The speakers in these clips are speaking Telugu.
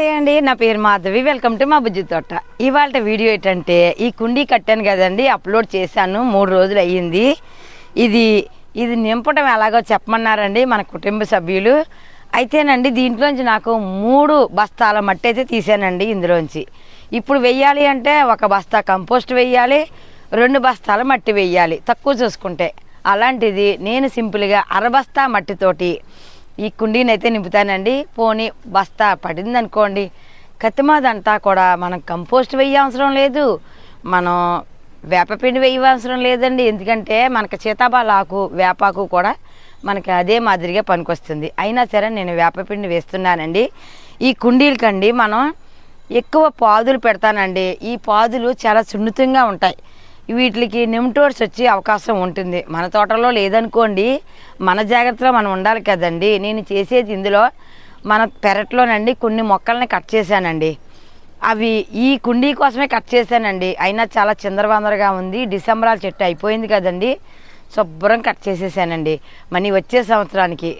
నమస్తే అండి నా పేరు మాధవి. వెల్కమ్ టు మా బుజ్జి తోట. ఇవాళ వీడియో ఏంటంటే ఈ కుండీ కట్టాను కదండి అప్లోడ్ చేశాను మూడు రోజులు అయ్యింది. ఇది ఇది నింపడం ఎలాగో చెప్పమన్నారండి మన కుటుంబ సభ్యులు. అయితేనండి దీంట్లోంచి నాకు మూడు బస్తాల మట్టి అయితే తీసానండి ఇందులోంచి. ఇప్పుడు వెయ్యాలి అంటే ఒక బస్తా కంపోస్ట్ వెయ్యాలి రెండు బస్తాల మట్టి వెయ్యాలి తక్కువ చూసుకుంటే. అలాంటిది నేను సింపుల్గా అరబస్తా మట్టితోటి ఈ కుండీని అయితే నింపుతానండి. పోనీ బస్తా పడింది అనుకోండి కత్తిమాదంతా కూడా మనం కంపోస్ట్ వేయ అవసరం లేదు. మనం వేపపిండి వేయ అవసరం లేదండి. ఎందుకంటే మనకి సీతాబాల ఆకు వేపాకు కూడా మనకి అదే మాదిరిగా పనికొస్తుంది. అయినా సరే నేను వేపపిండి వేస్తున్నానండి. ఈ కుండీలకండి మనం ఎక్కువ పాదులు పెడతానండి. ఈ పాదులు చాలా సున్నితంగా ఉంటాయి. వీటికి నిమ్టోడ్స్ వచ్చే అవకాశం ఉంటుంది. మన తోటలో లేదనుకోండి మన జాగ్రత్తలో మనం ఉండాలి కదండి. నేను చేసేది ఇందులో మన పెరట్లోనండి కొన్ని మొక్కల్ని కట్ చేశానండి. అవి ఈ కుండీ కోసమే కట్ చేశానండి. అయినా చాలా చిందరవందరగా ఉంది. డిసెంబరాల చెట్టు అయిపోయింది కదండి. శుభ్రం కట్ చేసేసానండి. మనీ వచ్చే సంవత్సరానికి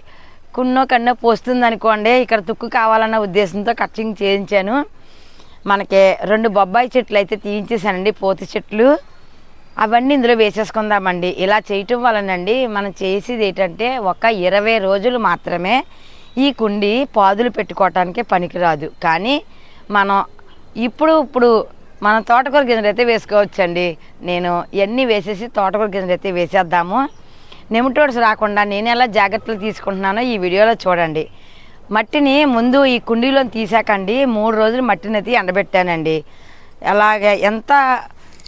కున్నో కన్నో పోస్తుంది అనుకోండి ఇక్కడ తుక్కు కావాలన్న ఉద్దేశంతో కటింగ్ చేయించాను. మనకి రెండు బొబ్బాయి చెట్లు అయితే తీయించేసానండి పోతి చెట్లు. అవన్నీ ఇందులో వేసేసుకుందామండి. ఇలా చేయటం వలనండి మనం చేసేది ఏంటంటే ఒక ఇరవై రోజులు మాత్రమే ఈ కుండి పాదులు పెట్టుకోవటానికి పనికిరాదు. కానీ మనం ఇప్పుడు ఇప్పుడు మన తోటకూర గింజలు అయితే వేసుకోవచ్చండి. నేను ఇవన్నీ వేసేసి తోటకూర గింజలు అయితే వేసేద్దాము. నెమటోడ్స్ రాకుండా నేను ఎలా జాగ్రత్తలు తీసుకుంటున్నానో ఈ వీడియోలో చూడండి. మట్టిని ముందు ఈ కుండీలో తీసాకండి. మూడు రోజులు మట్టిని అయితే ఎండబెట్టానండి. అలాగే ఎంత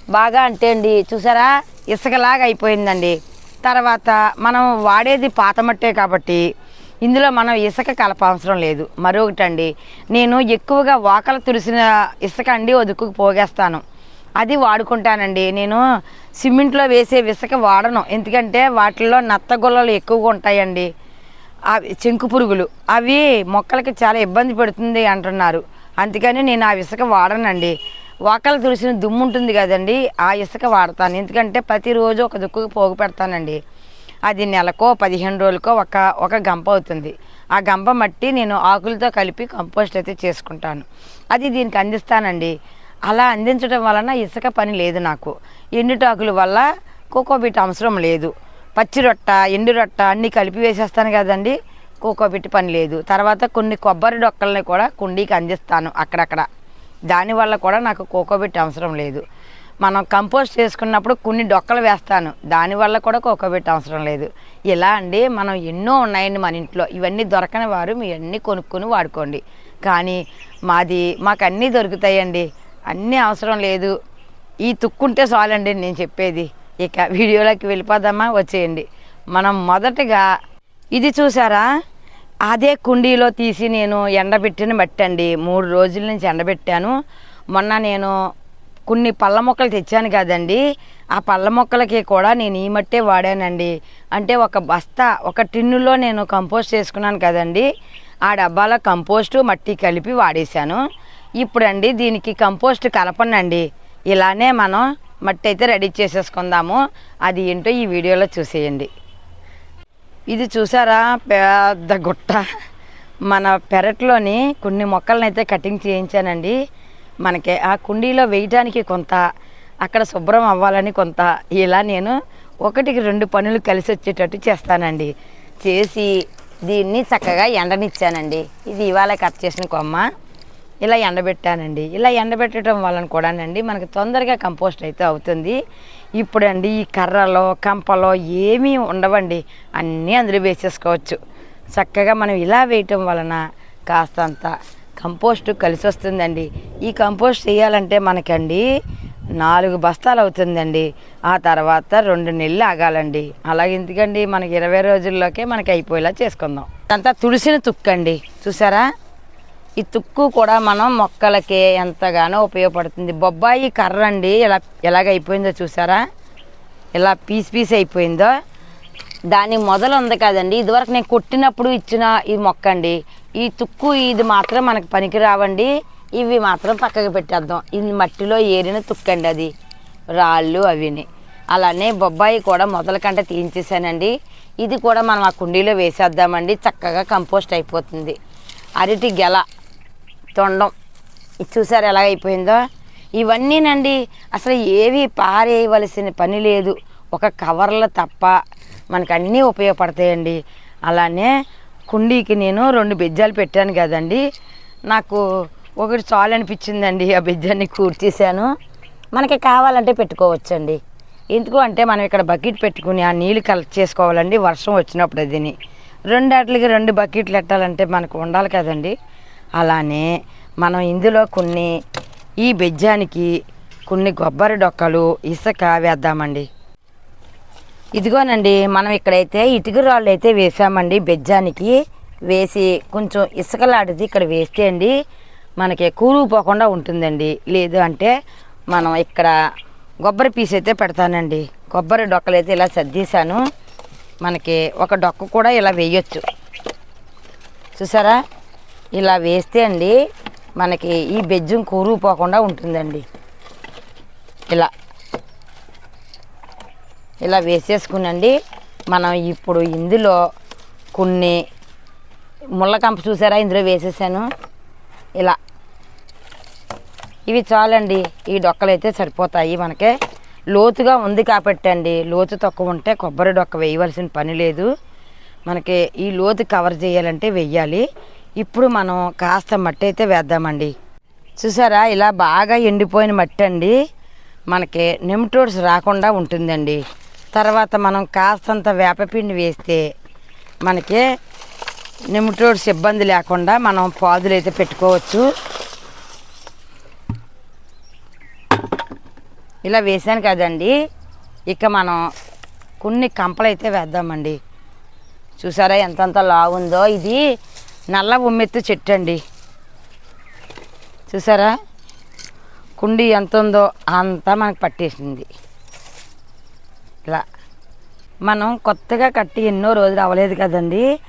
బాగా అంటే అండి చూసారా? ఇసుకలాగా అయిపోయిందండి. తర్వాత మనం వాడేది పాత మట్టే కాబట్టి ఇందులో మనం ఇసుక కలపవసరం లేదు. మరొకటి అండి నేను ఎక్కువగా వాకలు తురిసిన ఇసుక అండి ఒదుకుకు పోగేస్తాను. అది వాడుకుంటానండి. నేను సిమెంట్లో వేసే ఇసుక వాడను. ఎందుకంటే వాటిల్లో నత్తగొల్లలు ఎక్కువగా ఉంటాయండి. అవి చెంకు పురుగులు. అవి మొక్కలకి చాలా ఇబ్బంది పెడుతుంది అంటున్నారు. అందుకని నేను ఆ ఇసుక వాడనండి. ఒకళ్ళు తుడిసిన దుమ్ము ఉంటుంది కదండి ఆ ఇసుక వాడతాను. ఎందుకంటే ప్రతిరోజు ఒక దుక్కుకు పోగు పెడతానండి. అది నెలకో పదిహేను రోజులకో ఒక ఒక గంప అవుతుంది. ఆ గంప మట్టి నేను ఆకులతో కలిపి కంపోస్ట్ అయితే చేసుకుంటాను. అది దీనికి అందిస్తానండి. అలా అందించడం వలన ఇసుక పని లేదు నాకు. ఎండుటాకుల వల్ల కోకోబిట్ అవసరం లేదు. పచ్చి రొట్ట ఎండు రొట్ట అన్నీ కలిపి వేసేస్తాను కదండి కోకోబిట్ పని లేదు. తర్వాత కొన్ని కొబ్బరి డొక్కల్ని కూడా కుండీకి అందిస్తాను అక్కడక్కడ. దానివల్ల కూడా నాకు కోకోబీట్ అవసరం లేదు. మనం కంపోస్ట్ చేసుకున్నప్పుడు కొన్ని డొక్కలు వేస్తాను. దానివల్ల కూడా కోకోబీట్ అవసరం లేదు. ఇలా అండి మనం ఎన్నో ఉన్నాయండి మన ఇంట్లో. ఇవన్నీ దొరకని వారు మీ అన్నీ కొనుక్కొని వాడుకోండి. కానీ మాది మాకు అన్నీ దొరుకుతాయండి. అన్నీ అవసరం లేదు. ఈ తుక్కుంటే చాలండి నేను చెప్పేది. ఇక వీడియోలోకి వెళ్ళిపోదామా? వచ్చేయండి. మనం మొదటగా ఇది చూసారా? అదే కుండీలో తీసి నేను ఎండబెట్టిన మట్టండి మూడు రోజుల నుంచి ఎండబెట్టాను. మొన్న నేను కొన్ని పళ్ళ మొక్కలు తెచ్చాను కదండి. ఆ పళ్ళ మొక్కలకి కూడా నేను ఈ మట్టే వాడానండి. అంటే ఒక బస్తా ఒక టిన్నులో నేను కంపోస్ట్ చేసుకున్నాను కదండి. ఆ డబ్బాలో కంపోస్టు మట్టి కలిపి వాడేశాను. ఇప్పుడండి దీనికి కంపోస్ట్ కలపనండి. ఇలానే మనం మట్టి అయితే రెడీ చేసేసుకుందాము. అది ఏంటో ఈ వీడియోలో చూసేయండి. ఇది చూసారా? పెద్ద గుట్ట. మన పెరట్లోని కొన్ని మొక్కలను అయితే కటింగ్ చేయించానండి. మనకి ఆ కుండీలో వేయటానికి కొంత అక్కడ శుభ్రం అవ్వాలని కొంత. ఇలా నేను ఒకటికి రెండు పనులు కలిసి వచ్చేటట్టు చేస్తానండి. చేసి దీన్ని చక్కగా ఎండనిచ్చానండి. ఇది ఇవాళ కట్ చేసిన కొమ్మ. ఇలా ఎండబెట్టానండి. ఇలా ఎండబెట్టడం వలన కూడానండి మనకి తొందరగా కంపోస్ట్ అయితే అవుతుంది. ఇప్పుడండి ఈ కర్రలో కంపలో ఏమీ ఉండవండి. అన్నీ అందులో వేసేసుకోవచ్చు. చక్కగా మనం ఇలా వేయటం వలన కాస్తంత కంపోస్ట్ కలిసి వస్తుందండి. ఈ కంపోస్ట్ చేయాలంటే మనకండి నాలుగు బస్తాలు అవుతుందండి. ఆ తర్వాత రెండు నెలలు ఆగాలండి. అలాగే ఎందుకండి? మనకి ఇరవై రోజుల్లోకే మనకి అయిపోయేలా చేసుకుందాం. అంతా తుడిసిన తుక్కండి. చూసారా? ఈ తుక్కు కూడా మనం మొక్కలకి ఎంతగానో ఉపయోగపడుతుంది. బొబ్బాయి కర్ర అండి ఎలా ఎలాగ అయిపోయిందో చూసారా? ఇలా పీస్ పీస్ అయిపోయిందో. దాని మొదలు ఉంది కదండి. ఇదివరకు నేను కొట్టినప్పుడు ఇచ్చిన ఈ మొక్క అండి ఈ తుక్కు ఇది మాత్రం మనకి పనికి రావండి ఇవి మాత్రం పక్కకు పెట్టేద్దాం. ఇది మట్టిలో ఏరిన తుక్కండి అది. రాళ్ళు అవిని. అలానే బొబ్బాయి కూడా మొదల కంటే తీయించేసానండి. ఇది కూడా మనం ఆ కుండీలో వేసేద్దామండి. చక్కగా కంపోస్ట్ అయిపోతుంది. అరటి గెల. తొండం. ఇది చూసారు ఎలా అయిపోయిందో? ఇవన్నీనండి అసలు ఏవి పారేయవలసిన పని లేదు. ఒక కవర్లు తప్ప మనకు అన్నీ ఉపయోగపడతాయండి. అలానే కుండీకి నేను రెండు బెజ్జాలు పెట్టాను కదండి. నాకు ఒకటి చాలు అనిపించిందండి ఆ బెజ్జాన్ని కూర్చేసాను మనకి కావాలంటే పెట్టుకోవచ్చండి. ఎందుకు అంటే మనం ఇక్కడ బకెట్ పెట్టుకుని ఆ నీళ్ళు కలెక్ట్ చేసుకోవాలండి. వర్షం వచ్చినప్పుడు అదిని. రెండు వాటికి రెండు బకెట్లు పెట్టాలంటే మనకు ఉండాలి కదండి. అలానే మనం ఇందులో కొన్ని ఈ బెజ్జానికి కొన్ని కొబ్బరి డొక్కలు ఇసుక వేద్దామండి. ఇదిగోనండి మనం ఇక్కడైతే ఇటుక రాళ్ళు అయితే వేసామండి బెజ్జానికి. వేసి కొంచెం ఇసుకలాడిది ఇక్కడ వేస్తే అండి మనకి కూరుకుపోకుండా ఉంటుందండి. లేదు అంటే మనం ఇక్కడ కొబ్బరి పీస్ అయితే పెడతానండి. కొబ్బరి డొక్కలు అయితే ఇలా సర్దేశాను. మనకి ఒక డొక్క కూడా ఇలా వేయొచ్చు. చూసారా? ఇలా వేస్తే అండి మనకి ఈ బెజ్జం కూరుకుపోకుండా ఉంటుందండి. ఇలా. ఇలా వేసేసుకునండి. మనం ఇప్పుడు ఇందులో కొన్ని ముళ్ళకంప చూసారా? ఇందులో వేసేసాను. ఇలా. ఇవి చాలండి. ఈ డొక్కలు అయితే సరిపోతాయి మనకి. లోతుగా ఉంది కాబట్టి అండి. లోతు తక్కువ ఉంటే కొబ్బరి డొక్క వేయవలసిన పని లేదు. మనకి ఈ లోతు కవర్ చేయాలంటే వెయ్యాలి ఇప్పుడు మనం కాస్త మట్టి అయితే వేద్దామండి. చూసారా ఇలా బాగా ఎండిపోయిన మట్టి అండి మనకి నెమ్టోడ్స్ రాకుండా ఉంటుందండి. తర్వాత మనం కాస్తంత వేపపిండి వేస్తే మనకి నెమటోడ్స్ ఇబ్బంది లేకుండా మనం పాదులు అయితే పెట్టుకోవచ్చు. ఇలా వేసాను కదండి. ఇక మనం కొన్ని కంపలు అయితే వేద్దామండి. చూసారా ఎంతంత లావుందో ఇది. నల్ల ఉమ్మెత్తు చెట్టు అండి చూసారా? కుండి ఎంత ఉందో అంతా మనకు పట్టేసింది. ఇలా. మనం కొత్తగా కట్టి ఎన్నో రోజులు అవ్వలేదు కదండి.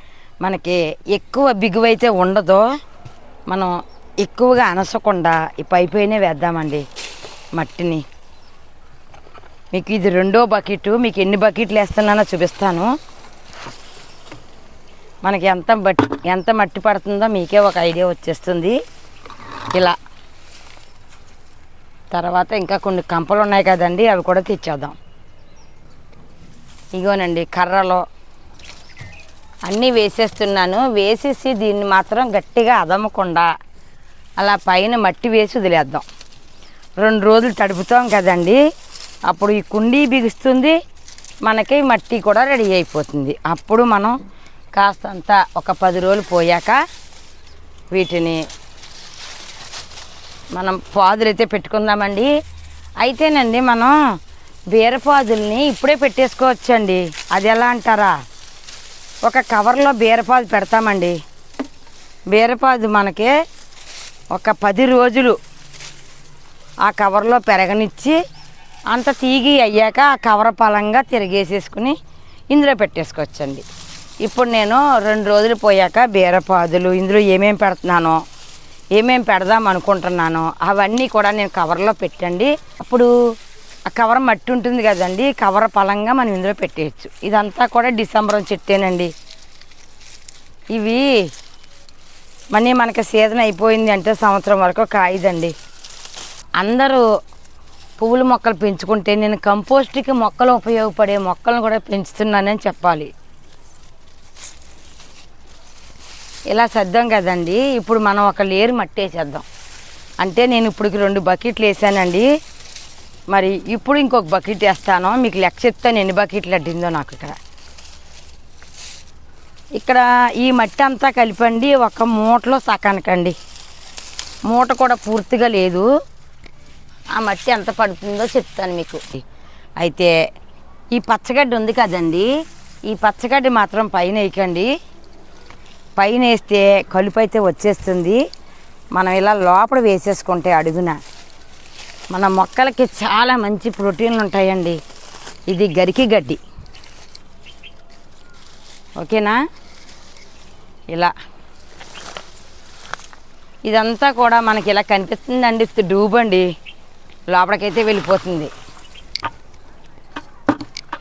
మనకి ఎక్కువ బిగువైతే ఉండదు. మనం ఎక్కువగా అనసకుండా ఈ పైపైనే వేద్దామండి మట్టిని. మీకు ఇది రెండో బకెట్ మీకు ఎన్ని బకెట్లు వేస్తున్నానో చూపిస్తాను. మనకి ఎంత బట్టి ఎంత మట్టి పడుతుందో మీకే ఒక ఐడియా వచ్చేస్తుంది. ఇలా. తర్వాత ఇంకా కొన్ని కంపలు ఉన్నాయి కదండి అవి కూడా తెచ్చేద్దాం. ఇగోనండి కర్రలో. అన్నీ వేసేస్తున్నాను. వేసేసి దీన్ని మాత్రం గట్టిగా అదమ్మకుండా అలా పైన మట్టి వేసి వదిలేద్దాం. రెండు రోజులు తడుపుతాం కదండి అప్పుడు ఈ కుండీ బిగుస్తుంది మనకి మట్టి కూడా రెడీ అయిపోతుంది. అప్పుడు మనం కాస్తంత ఒక పది రోజులు పోయాక వీటిని మనం పాదులు అయితే పెట్టుకుందామండి. అయితేనండి మనం బీరపాదుల్ని ఇప్పుడే పెట్టేసుకోవచ్చండి. అది ఎలా అంటారా? ఒక కవర్లో బీరపాదు పెడతామండి. బీరపాదు మనకి ఒక పది రోజులు ఆ కవర్లో పెరగనిచ్చి అంత తీగి అయ్యాక ఆ కవర్ పలంగా తిరిగేసేసుకుని ఇందులో పెట్టేసుకోవచ్చండి. ఇప్పుడు నేను రెండు రోజులు పోయాక బీరపాదులు ఇందులో ఏమేమి పెడుతున్నానో ఏమేమి పెడదాం అనుకుంటున్నానో అవన్నీ కూడా నేను కవర్లో పెట్టండి. అప్పుడు ఆ కవర్ మట్టి ఉంటుంది కదండి కవర్ పలంగా మనం ఇందులో పెట్టేయచ్చు. ఇదంతా కూడా డిసెంబర్ చెట్టేనండి. ఇవి మనీ మనకి సీజన్ అయిపోయింది అంటే సంవత్సరం వరకు కాయదండి అందరూ పువ్వుల మొక్కలు పెంచుకుంటే నేను కంపోస్ట్కి మొక్కలు ఉపయోగపడే మొక్కలను కూడా పెంచుతున్నానని చెప్పాలి. ఇలా సర్దాం కదండి. ఇప్పుడు మనం ఒక లేరు మట్టి వేసేద్దాం అంటే నేను ఇప్పటికి రెండు బకెట్లు వేసానండి. మరి ఇప్పుడు ఇంకొక బకెట్ వేస్తాను. మీకు లెక్క చెప్తాను ఎన్ని బకెట్లు అడ్డిందో నాకు ఇక్కడ. ఇక్కడ ఈ మట్టి అంతా కలిపండి. ఒక మూటలో సకానికండి మూట కూడా పూర్తిగా లేదు. ఆ మట్టి ఎంత పడుతుందో చెప్తాను మీకు. అయితే ఈ పచ్చగడ్డి ఉంది కదండి. ఈ పచ్చగడ్డి మాత్రం పైన వేయకండి. పైన వేస్తే కలుపు అయితే వచ్చేస్తుంది. మనం ఇలా లోపల వేసేసుకుంటే అడుగున. మన మొక్కలకి చాలా మంచి ప్రోటీన్లు ఉంటాయండి. ఇది గరికి గడ్డి. ఓకేనా? ఇలా. ఇదంతా కూడా మనకి ఇలా కనిపిస్తుందండి. డూబండి లోపలికైతే వెళ్ళిపోతుంది.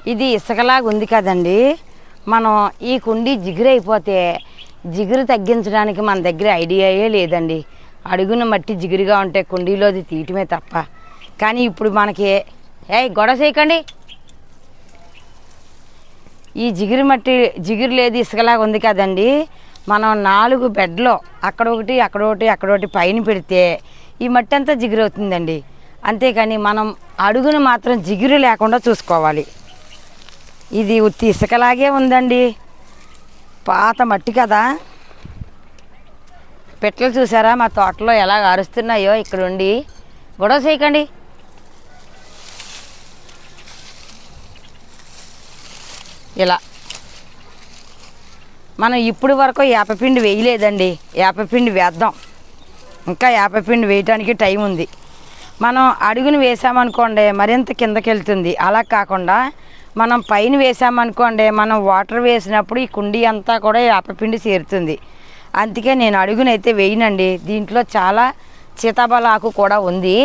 ఇది ఇసుకలాగా ఉంది కదండి. మనం ఈ కుండీ జిగురైపోతే జిగురు తగ్గించడానికి మన దగ్గర ఐడియాయే లేదండి. అడుగున మట్టి జిగురుగా ఉంటే కుండీలోది తీయటమే తప్ప. కానీ ఇప్పుడు మనకి ఏ గొడవ చేయకండి. ఈ జిగురు మట్టి జిగురు లేదు ఇసుకలాగా ఉంది కదండి. మనం నాలుగు బెడ్లో అక్కడ ఒకటి అక్కడ ఒకటి అక్కడ ఒకటి పైన పెడితే ఈ మట్టి అంతా జిగురు అవుతుందండి. అంతేకాని మనం అడుగును మాత్రం జిగురు లేకుండా చూసుకోవాలి. ఇది ఉత్తి ఇసుకలాగే ఉందండి. పాత మట్టి కదా. పెట్టలు చూసారా? మా తోటలో ఎలా అరుస్తున్నాయో ఇక్కడ ఉండి. గొడవ చేయకండి. ఇలా. మనం ఇప్పుడు వరకు యాపపిండి వేయలేదండి. యాపపిండి వేద్దాం. ఇంకా యాపపిండి వేయటానికి టైం ఉంది. మనం అడుగును వేసామనుకోండి మరింత కిందకి వెళ్తుంది అలా కాకుండా మనం పైన వేసామనుకోండి మనం వాటర్ వేసినప్పుడు ఈ కుండీ అంతా కూడా వేపపిండి చేరుతుంది. అందుకే నేను అడుగునైతే వేయనండి. దీంట్లో చాలా సీతాఫల ఆకు కూడా ఉంది.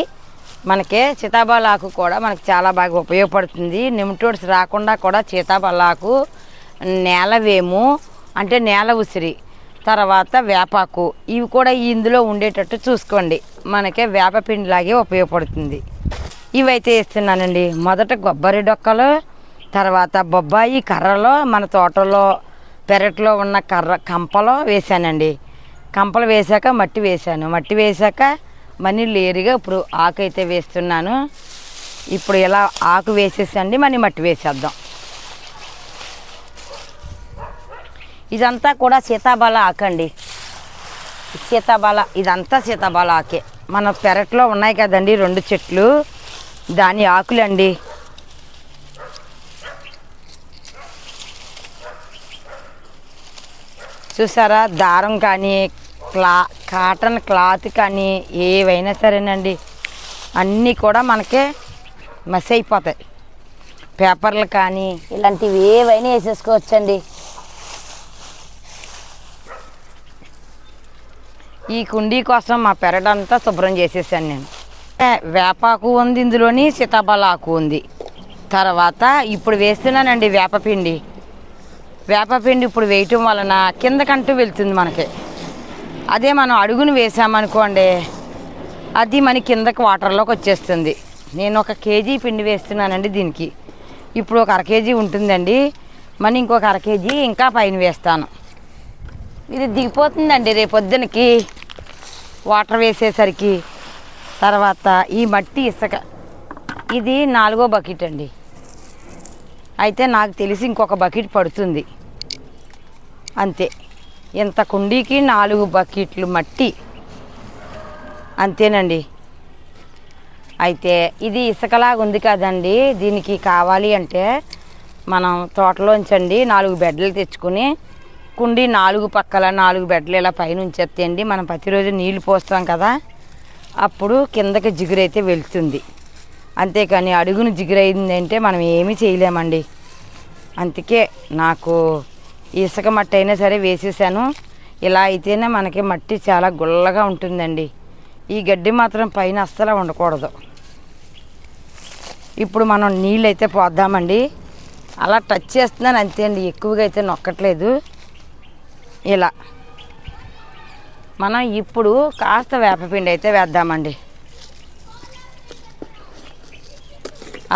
మనకి సీతాఫల ఆకు కూడా మనకు చాలా బాగా ఉపయోగపడుతుంది. నిమిటోడ్స్ రాకుండా కూడా సీతాఫల ఆకు నేలవేము అంటే నేల ఉసిరి తర్వాత వేపాకు ఇవి కూడా ఇందులో ఉండేటట్టు చూసుకోండి. మనకి వేపపిండిలాగే ఉపయోగపడుతుంది. ఇవైతే వేస్తున్నానండి. మొదట కొబ్బరి డొక్కలు తర్వాత బొబ్బాయి కర్రలో మన తోటలో పెరట్లో ఉన్న కర్ర కంపలో వేసానండి కంపలు వేసాక మట్టి వేసాను మట్టి వేసాక మనీ లేరుగా ఇప్పుడు ఆకు అయితే వేస్తున్నాను. ఇప్పుడు ఇలా ఆకు వేసేసండి మనీ మట్టి వేసేద్దాం. ఇదంతా కూడా సీతాబాల ఆకండి. సీతాబాల ఇదంతా సీతాబాల ఆకే. మన పెరట్లో ఉన్నాయి కదండి రెండు చెట్లు. దాని ఆకులండి. చూసారా? దారం కానీ క్లా కాటన్ క్లాత్ కానీ ఏవైనా సరేనండి. అన్నీ కూడా మనకే మెస్ అయిపోతాయి. పేపర్లు కానీ ఇలాంటివి ఏవైనా వేసేసుకోవచ్చండి. ఈ కుండీ కోసం మా పెరడంతా శుభ్రం చేసేసాను నేను. వేపాకు ఉంది ఇందులోని సీతాఫలాకు ఉంది. తర్వాత ఇప్పుడు వేస్తున్నానండి వేపపిండి. వేపపిండి ఇప్పుడు వేయటం వలన కిందకంటూ వెళ్తుంది మనకి. అదే మనం అడుగును వేసామనుకోండి అది మన కిందకి వాటర్లోకి వచ్చేస్తుంది. నేను ఒక కేజీ పిండి వేస్తున్నానండి దీనికి. ఇప్పుడు ఒక అర కేజీ ఉంటుందండి. మన ఇంకొక అర కేజీ ఇంకా పైన వేస్తాను. ఇది దిగిపోతుందండి రేపొద్దునకి. వాటర్ వేసేసరికి తర్వాత ఈ మట్టి ఇసుక. ఇది నాలుగో బకెట్ అండి. అయితే నాకు తెలిసి ఇంకొక బకెట్ పడుతుంది. అంతే. ఇంత కుండీకి నాలుగు బకెట్లు మట్టి. అంతేనండి. అయితే ఇది ఇసుకలాగా ఉంది కదండి. దీనికి కావాలి అంటే మనం తోటలోంచండి నాలుగు బెడ్లు తెచ్చుకుని కుండీ నాలుగు పక్కల నాలుగు బెడ్లు ఇలా పైన ఉంచేస్తాయండి మనం ప్రతిరోజు నీళ్ళు పోస్తాం కదా. అప్పుడు కిందకి జిగురైతే వెళ్తుంది. అంతేకాని అడుగును జిగురైందంటే మనం ఏమీ చేయలేమండి. అందుకే నాకు ఇసుక మట్టి అయినా సరే వేసేసాను. ఇలా అయితేనే మనకి మట్టి చాలా గుల్లగా ఉంటుందండి. ఈ గడ్డి మాత్రం పైన అస్సలు ఉండకూడదు ఇప్పుడు మనం నీళ్ళు అయితే పోద్దామండి. అలా టచ్ చేస్తున్నాను అంతే అండి. ఎక్కువగా అయితే నొక్కట్లేదు. ఇలా. మనం ఇప్పుడు కాస్త వేపపిండి అయితే వేద్దామండి.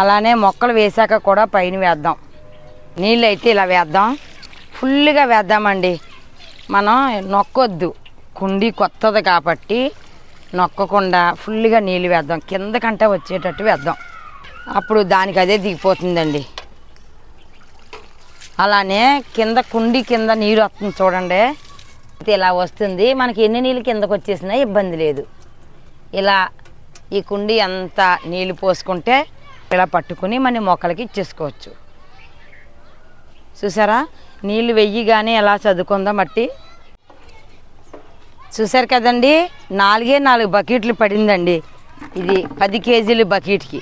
అలానే మొక్కలు వేసాక కూడా పైన వేద్దాం. నీళ్ళు అయితే ఇలా వేద్దాం. ఫుల్గా వేద్దామండి. మనం నొక్కొద్దు. కుండీ కొత్తది కాబట్టి నొక్కకుండా ఫుల్గా నీళ్ళు వేద్దాం. కిందకంటే వచ్చేటట్టు వేద్దాం. అప్పుడు దానికి అదే దిగిపోతుందండి. అలానే కింద కుండి కింద నీరు వస్తుంది చూడండి. అయితే ఇలా వస్తుంది. మనకి ఎన్ని నీళ్ళు కిందకు వచ్చేసినా ఇబ్బంది లేదు. ఇలా ఈ కుండి అంతా నీళ్ళు పోసుకుంటే ఇలా పట్టుకుని మన మొక్కలకి ఇచ్చేసుకోవచ్చు. చూసారా? నీళ్ళు వెయ్యిగానే ఎలా చదువుకుందాం మట్టి? చూసారు కదండి నాలుగే నాలుగు బకెట్లు పడిందండి. ఇది పది కేజీలు బకెట్కి.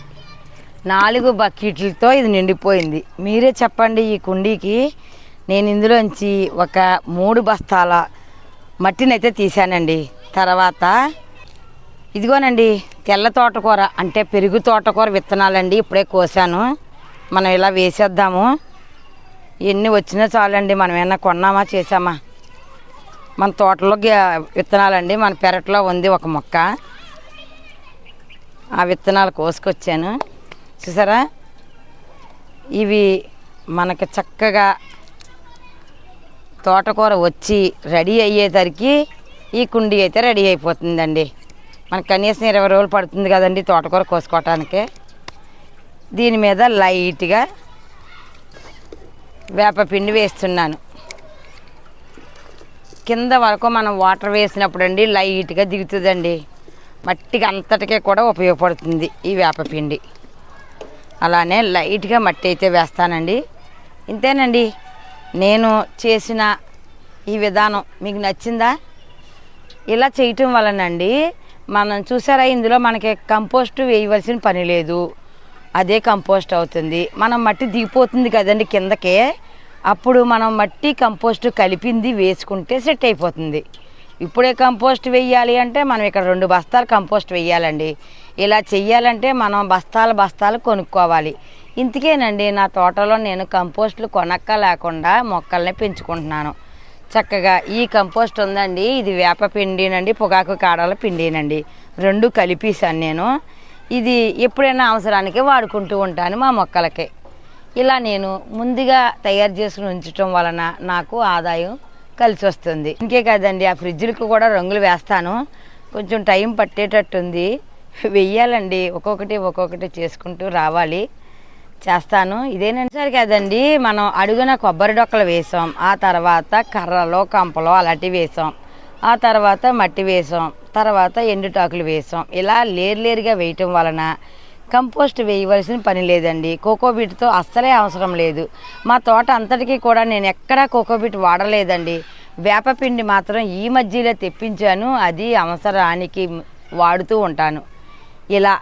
నాలుగు బకెట్లతో ఇది నిండిపోయింది. మీరే చెప్పండి ఈ కుండీకి. నేను ఇందులోంచి ఒక మూడు బస్తాల మట్టినైతే తీశానండి. తీసానండి తర్వాత ఇదిగోనండి తెల్ల తోటకూర అంటే పెరుగు తోటకూర విత్తనాలండి. ఇప్పుడే కోసాను. మనం ఇలా వేసేద్దాము. ఎన్ని వచ్చినా చాలండి మనం ఏమన్నా కొన్నామా చేసామా మన తోటలో విత్తనాలండి మన పెరట్లో ఉంది ఒక మొక్క. ఆ విత్తనాలు కోసుకొచ్చాను. చూసారా? ఇవి మనకి చక్కగా తోటకూర వచ్చి రెడీ అయ్యేసరికి ఈ కుండీ అయితే రెడీ అయిపోతుందండి. మనకు కనీసం ఇరవై రోజులు పడుతుంది కదండి తోటకూర కోసుకోవటానికి. దీని మీద లైట్గా వేపపిండి వేస్తున్నాను. కింద వరకు మనం వాటర్ వేసినప్పుడు అండి లైట్గా దిగుతుందండి. మట్టికి అంతటికే కూడా ఉపయోగపడుతుంది ఈ వేపపిండి అలానే లైట్గా మట్టి అయితే వేస్తానండి. ఇంతేనండి. నేను చేసిన ఈ విధానం మీకు నచ్చిందా? ఇలా చేయటం వలనండి మనం చూసారా ఇందులో మనకి కంపోస్ట్ వేయవలసిన పని లేదు. అదే కంపోస్ట్ అవుతుంది. మనం మట్టి దిగిపోతుంది కదండి కిందకే. అప్పుడు మనం మట్టి కంపోస్ట్ కలిపింది వేసుకుంటే సెట్ అయిపోతుంది. ఇప్పుడే కంపోస్ట్ వేయాలి అంటే మనం ఇక్కడ రెండు బస్తాలు కంపోస్ట్ వేయాలండి. ఇలా చెయ్యాలంటే మనం బస్తాలు బస్తాలు కొనుక్కోవాలి. ఇంతకేనండి నా తోటలో నేను కంపోస్ట్లు కొనక్క లేకుండా మొక్కల్ని పెంచుకుంటున్నాను. చక్కగా ఈ కంపోస్ట్ ఉందండి. ఇది వేప పిండినండి పొగాకు కాడల పిండినండి. రెండు కలిపేసాను నేను. ఇది ఎప్పుడైనా అవసరానికి వాడుకుంటూ ఉంటాను మా మొక్కలకి. ఇలా నేను ముందుగా తయారు చేసుకుని ఉంచటం వలన నాకు ఆదాయం కలిసి వస్తుంది. ఇంకే కాదండి ఆ ఫ్రిడ్జ్లకు కూడా రంగులు వేస్తాను. కొంచెం టైం పట్టేటట్టుంది. వెయ్యాలండి ఒక్కొక్కటి ఒక్కొక్కటి చేసుకుంటూ రావాలి. చేస్తాను. ఇదేనండి. సరే కదండి మనం అడుగున కొబ్బరి డొక్కలు వేసాం. ఆ తర్వాత కర్రలో కంపలో అలాంటివి వేసాం. ఆ తర్వాత మట్టి వేసాం. తర్వాత ఎండుటాకులు వేసాం. ఇలా లేరు లేరుగా వేయటం వలన కంపోస్ట్ వేయవలసిన పని లేదండి. కోకోబీట్తో అస్సలే అవసరం లేదు. మా తోట అంతటికీ కూడా నేను ఎక్కడా కోకోబీట్ వాడలేదండి. వేపపిండి మాత్రం ఈ మధ్యలో తెప్పించాను. అది అవసరానికి వాడుతూ ఉంటాను. ఇలా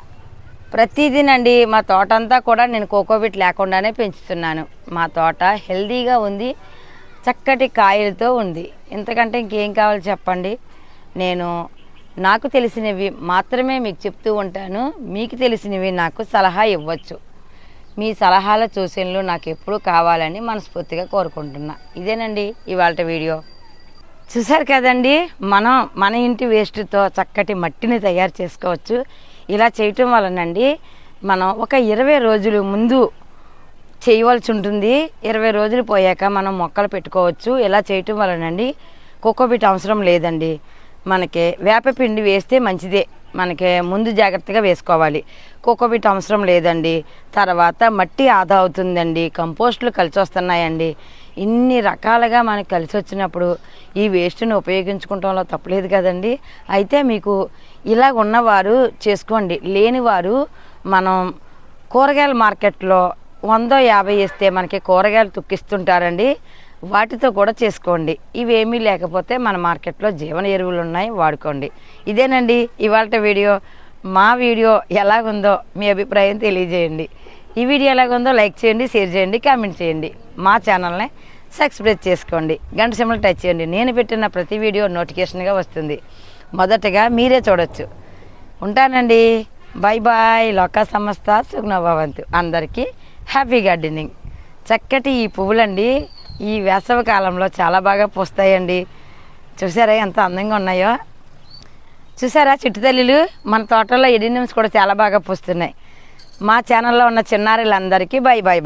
ప్రతిదినండి మా తోట అంతా కూడా నేను కోకోబీట్ లేకుండానే పెంచుతున్నాను. మా తోట హెల్దీగా ఉంది. చక్కటి కాయలతో ఉంది. ఇంతకంటే ఇంకేం కావాలి చెప్పండి? నేను నాకు తెలిసినవి మాత్రమే మీకు చెప్తూ ఉంటాను. మీకు తెలిసినవి నాకు సలహా ఇవ్వచ్చు. మీ సలహాల సూచనలు నాకు ఎప్పుడూ కావాలని మనస్ఫూర్తిగా కోరుకుంటున్నా. ఇదేనండి ఇవాళ వీడియో. చూసారు కదండి? మనం మన ఇంటి వేస్ట్తో చక్కటి మట్టిని తయారు చేసుకోవచ్చు. ఇలా చేయటం వలనండి మనం ఒక ఇరవై రోజులు ముందు చేయవలసి ఉంటుంది ఇరవై రోజులు పోయాక మనం మొక్కలు పెట్టుకోవచ్చు. ఇలా చేయటం వలనండి? కుక్కబిట్ అవసరం లేదండి. మనకి వేపపిండి వేస్తే మంచిదే. మనకి ముందు జాగ్రత్తగా వేసుకోవాలి. కుక్కబిట్ అవసరం లేదండి. తర్వాత మట్టి ఆదా అవుతుందండి. కంపోస్టులు కలిసి వస్తున్నాయండి ఇన్ని రకాలుగా మనకి కలిసి వచ్చినప్పుడు ఈ వేస్ట్ని ఉపయోగించుకుంటంలో తప్పలేదు కదండి. అయితే మీకు ఇలా ఉన్నవారు చేసుకోండి. లేనివారు మనం కూరగాయల మార్కెట్లో వందో యాభై ఇస్తే మనకి కూరగాయలు తుక్కిస్తుంటారండి. వాటితో కూడా చేసుకోండి. ఇవేమీ లేకపోతే మన మార్కెట్లో జీవన ఎరువులు ఉన్నాయి వాడుకోండి. ఇదేనండి ఇవాళ వీడియో. మా వీడియో ఎలాగుందో మీ అభిప్రాయం తెలియజేయండి. ఈ వీడియో ఎలాగుందో లైక్ చేయండి షేర్ చేయండి కామెంట్ చేయండి. మా ఛానల్ని సబ్స్క్రైబ్ చేసుకోండి. గంట సిమ్మలు టచ్ చేయండి. నేను పెట్టిన ప్రతి వీడియో నోటిఫికేషన్గా వస్తుంది. మొదటగా మీరే చూడొచ్చు. ఉంటానండి. బాయ్ బాయ్ లోకా సంస్థ సుగ్నభవంతు అందరికీ హ్యాపీ గార్డెనింగ్ చక్కటి ఈ పువ్వులండి. ఈ వేసవి కాలంలో చాలా బాగా పూస్తాయండి. చూసారా ఎంత అందంగా ఉన్నాయో? చూసారా చిట్టుతల్లులు? మన తోటలో ఎడినిమ్స్ కూడా చాలా బాగా పూస్తున్నాయి. మా ఛానల్లో ఉన్న చిన్నారులందరికీ బాయ్ బాయ్ బాయ్